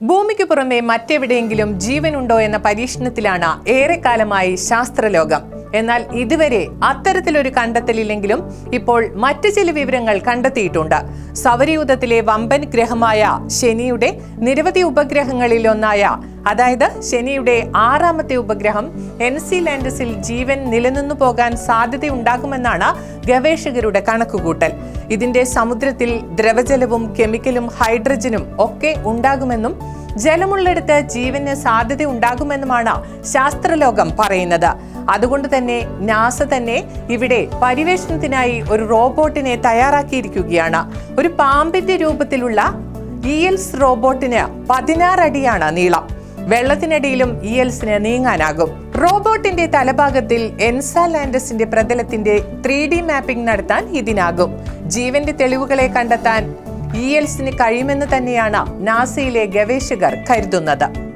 ഭൂമിക്ക് പുറമെ മറ്റെവിടെയെങ്കിലും ജീവനുണ്ടോ എന്ന പരീക്ഷണത്തിലാണ് ഏറെക്കാലമായി ശാസ്ത്രലോകം. എന്നാൽ ഇതുവരെ അത്തരത്തിലൊരു കണ്ടെത്തലില്ലെങ്കിലും ഇപ്പോൾ മറ്റു ചില വിവരങ്ങൾ കണ്ടെത്തിയിട്ടുണ്ട്. സൗരയൂഥത്തിലെ വമ്പൻ ഗ്രഹമായ ശനിയുടെ നിരവധി ഉപഗ്രഹങ്ങളിൽ ഒന്നായ അതായത് ശനിയുടെ ആറാമത്തെ ഉപഗ്രഹം എൻ സി ലാൻഡസിൽ ജീവൻ നിലനിന്നു പോകാൻ സാധ്യതയുണ്ടാകുമെന്നാണ് ഗവേഷകരുടെ കണക്കുകൂട്ടൽ. ഇതിന്റെ സമുദ്രത്തിൽ ദ്രവജലവും കെമിക്കലും ഹൈഡ്രജനും ഒക്കെ ഉണ്ടാകുമെന്നും ജലമുള്ളിടത്ത് ജീവന് സാധ്യത ഉണ്ടാകുമെന്നുമാണ് ശാസ്ത്രലോകം പറയുന്നത്. അതുകൊണ്ട് തന്നെ നാസ തന്നെ ഇവിടെ പരിവേഷണത്തിനായി ഒരു റോബോട്ടിനെ തയ്യാറാക്കിയിരിക്കുകയാണ്. ഒരു പാമ്പിന്റെ രൂപത്തിലുള്ള ഇ എൽസ് റോബോട്ടിന് പതിനാറടിയാണ് നീളം. വെള്ളത്തിനടിയിലും ഇ എൽസിന് നീങ്ങാനാകും. റോബോട്ടിന്റെ തലഭാഗത്തിൽ എൻസാലാൻഡസിന്റെ പ്രതലത്തിന്റെ ത്രീ ഡി മാപ്പിംഗ് നടത്താൻ ഇതിനാകും. ജീവന്റെ തെളിവുകളെ കണ്ടെത്താൻ ഇ എൽസിന് കഴിയുമെന്ന് തന്നെയാണ് നാസയിലെ ഗവേഷകർ കരുതുന്നത്.